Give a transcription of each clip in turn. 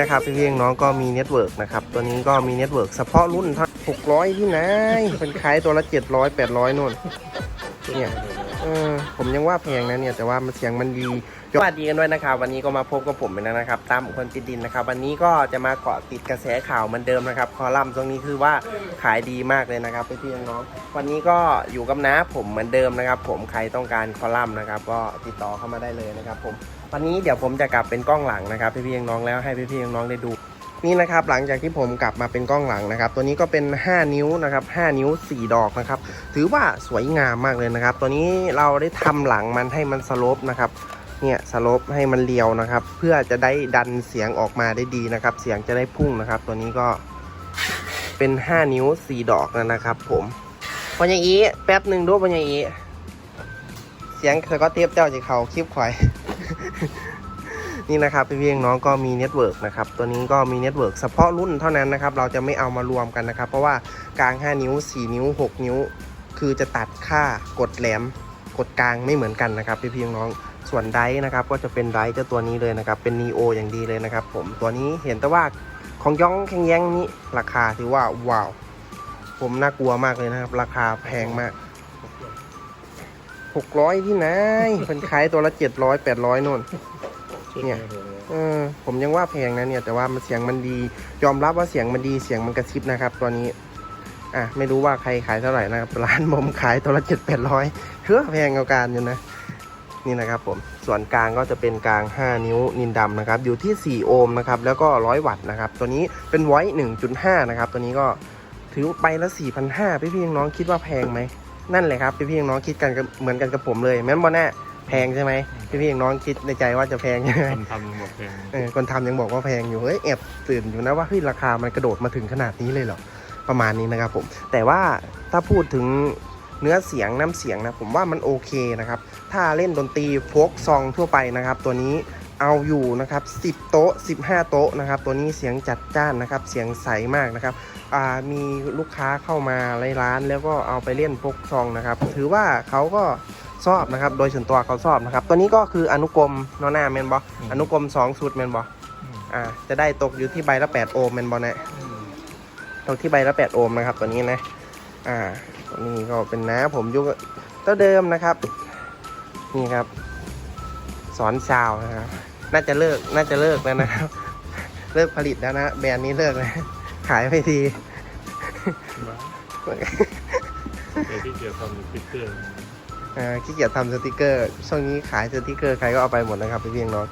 นะครับพี่เพียงน้องก็มีเน็ตเวิร์กนะครับ ตัวนี้ก็มีเน็ตเวิร์กเฉพาะรุ่นเท่า600ที่ไหนเป็นขายตัวละ 700 800นู่นเนี่ย ออผมยังว่าแพงนะเนี่ย แต่ว่ามันเสียงมันดีสวัสดีกันด้วยนะครับ วันนี้ก็มาพบกับผมเป็นนะครับ ตามคนติดดินนะครับ วันนี้ก็จะมาเกาะติดกระแสข่าวเหมือนเดิมนะครับ คอลัมน์ตรงนี้คือว่าขายดีมากเลยนะครับพี่พี่น้องวันนี้ก็อยู่กับน้าผมเหมือนเดิมนะครับ ผมใครต้องการคอลัมน์นะครับ ก็ติดต่อเข้ามาได้เลยนะครับ ผมวันนี้เดี๋ยวผมจะกลับเป็นกล้องหลังนะครับพี่พี่น้องแล้วให้พี่พี่น้องได้ดู นี่นะครับหลังจากที่ผมกลับมาเป็นกล้องหลังนะครับ ตัวนี้ก็เป็น 5 นิ้วนะครับ5นิ้ว 4 ดอกนะครับ ถือว่าสวยงามมากเลยนะครับ ตัวนี้เราได้ทำหลังมันให้มันสโลปนะครับเนี่ยสโลปให้มันเรียวนะครับ เพื่อจะได้ดันเสียงออกมาได้ดีนะครับ เสียงจะได้พุ่งนะครับ ตัวนี้ก็เป็น 5 นิ้ว 4 ดอกนะครับ ผมปัญญาอีแป๊บหนึ่งดูปัญญาอีเสียงเคยก็เทียบเจ้าจะเขาคลิปควาย นี่นะครับพี่พี่น้องก็มีเน็ตเวิร์กนะครับตัวนี้ก็มีเน็ตเวิร์กเฉพาะรุ่นเท่านั้นนะครับเราจะไม่เอามารวมกันนะครับ เพราะว่ากลาง 5 นิ้ว 4 นิ้ว 6 นิ้ว คือจะตัดค่ากดแหลมกดกลางไม่เหมือนกันนะครับพี่พี่น้องส่วนไดนะครับก็จะเป็นไดเจ้าตัวนี้เลยนะครับเป็นนีโออย่างดีเลยนะครับผมตัวนี้เห็นแต่ว่าของย่องแข็งแย้งนี้ราคาถือว่าว้าวผมน่ากลัวมากเลยนะครับ ราคาแพงมาก600ที่ไหนเป็นขายตัวละ700 800นู่น เนี่ยเออผมยังว่าแพงนะเนี่ย แต่ว่ามันเสียงมันดี ยอมรับว่าเสียงมันดีเสียงมันกระซิบนะครับ ตัวนี้ อะไม่รู้ว่าใครขายเท่าไหร่นะครับร้านผมขายตัวละเจ็ดแปดร้อยเชื่อแพงเอาการอยู่นะนี่นะครับผมส่วนกลางก็จะเป็นกลาง 5 นิ้วนินดำนะครับ อยู่ที่ 4 โอห์มนะครับ แล้วก็ 100 วัตต์นะครับ ตัวนี้เป็นไว้1.5 นะครับ ตัวนี้ก็ถือไปละ4,500พี่พี่น้องๆคิดว่าแพงไหม นั่นแหละครับ พี่พี่น้องๆคิดกันกับเหมือนกันกับผมเลย แม่นบอแน่แพงใช่ไหม พี่พี่น้องๆคิดในใจว่าจะแพงใช่ไหมคนทำยังบอกเพลงเออคนทำยังบอกว่าแพงอยู่เฮ้ยแอบตื่นอยู่นะว่าเฮ้ยราคามันกระโดดมาถึงขนาดนี้เลยเหรอประมาณนี้นะครับผมแต่ว่าถ้าพูดถึงเนื้อเสียงน้ำเสียงนะผมว่ามันโอเคนะครับ ถ้าเล่นดนตรีโฟกซองทั่วไปนะครับ ตัวนี้ เอาอยู่นะครับ10 โต๊ะ 15 โต๊ะนะครับ ตัวนี้เสียงจัดจ้านนะครับ เสียงใสมากนะครับอ่ามีลูกค้าเข้ามาในร้าน แล้วก็เอาไปเล่นโฟกซองนะครับ ถือว่าเขาก็ชอบนะครับ โดยส่วนตัวเขาชอบนะครับ ตัวนี้ก็คืออนุกรมเนอหน้าแมนบออนุกรม2ชุดแมนบออ่า จะได้ตกอยู่ที่ใบละ 8 โอห์มแมนบอลนะตกที่ใบละ 8 โอห์มนะครับ ตัวนี้นะ อ่า ตัวนี้ก็เป็นน้าผมยุคตัวเดิมนะครับ นี่ครับ สอนชาวนะครับน่าจะเลิกน่าจะเลิกแล้วนะครับ เลิกผลิตแล้วนะแบรนด์นี้เลิกเลยขายไม่ดีเดี๋ยวที่เกี่ยวกับสติ๊กเกอร์อ่าขี้เกียจทำสติกเกอร์ ช่วงนี้ขายสติกเกอร์ใครก็เอาไปหมดนะครับพี่เพียงน้อง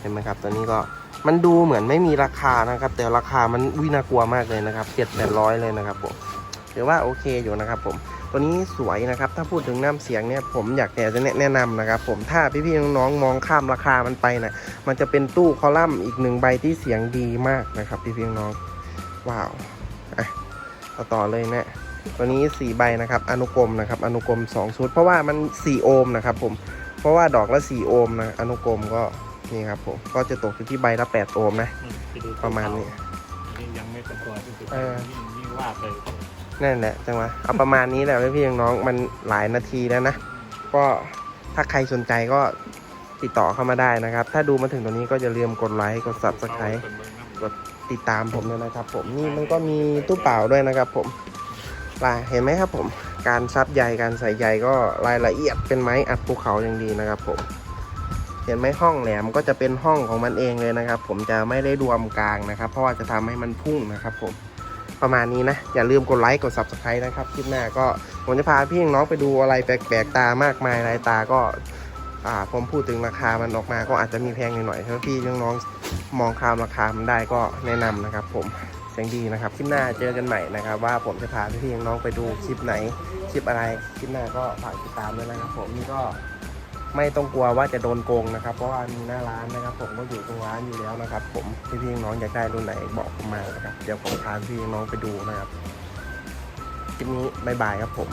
เห็นไหมครับ ตัวนี้ก็มันดูเหมือนไม่มีราคานะครับ แต่ราคามันวิน่ากลัวมากเลยนะครับเจ็ดแปดร้อยเลยนะครับผมถือว่าโอเคอยู่นะครับผม ตัวนี้สวยนะครับ ถ้าพูดถึงน้ำเสียงเนี่ยผมอยากจะแนะนำนะครับ ผมถ้าพี่ๆน้องๆมองข้ามราคามันไปนะมันจะเป็นตู้คอลัมน์อีกหนึ่งใบที่เสียงดีมากนะครับ พี่ๆน้องๆว้าวอะต่อต่อเลยนะตัวนี้ 4 ใบนะครับอนุกรมนะครับอนุกรม 2 ชุด เพราะว่ามัน 4 โอห์มนะครับผมเพราะว่าดอกละ 4 โอห์มนะอนุกรมก็นี่ครับผมก็จะตกอยู่ที่ใบละ 8 โอห์มนะ ประมาณนี้นี่ยังไม่เป็นตัวที่สุดเออยิ่งว่าไป นั่นแหละจังหวะเอาประมาณนี้แหละพี่ๆน้องมันหลายนาทีแล้วนะ ก็ถ้าใครสนใจก็ติดต่อเข้ามาได้นะครับ ถ้าดูมาถึงตรงนี้ก็อย่าลืมกดไลค์กด subscribe ติดตามผมด้วยนะครับ ผมนี่มันก็มีตู้เปล่าด้วยนะครับ ผมลายเห็นไหมครับผม การซับใยการใส่ใยก็รายละเอียดเป็นไม้อัดภูเขาอย่างดีนะครับ ผม เห็นไหมห้องแหลมก็จะเป็นห้องของมันเองเลยนะครับ ผมจะไม่ได้รวมกลางนะครับ เพราะว่าจะทำให้มันพุ่งนะครับ ผม ประมาณนี้นะ อย่าลืมกดไลค์กด subscribe นะครับคลิปหน้าก็ผมจะพาพี่น้องไปดูอะไรแปลกๆตามากมายรายตาก็ผมพูดถึงราคามันออกมาก็อาจจะมีแพงหน่อยๆถ้าพี่น้องมองข้ามราคามันได้ก็แนะนำนะครับ ผมเสียงดีนะครับคลิปหน้าเจอกันใหม่นะครับ ว่าผมจะพาพี่น้องไปดูคลิปไหนคลิปอะไรคลิปหน้าก็ฝากติดตามด้วยนะครับ ผมนี่ก็ ไม่ต้องกลัวว่าจะโดนโกงนะครับ เพราะว่ามีหน้าร้านนะครับ ผมก็อยู่ตรงร้านอยู่แล้วนะครับ ผมพี่ๆน้องๆอยากได้รุ่นไหนบอกผมมานะครับ เดี๋ยวผมพาพี่ๆน้องๆไปดูนะครับคลิปนี้บายบายครับผม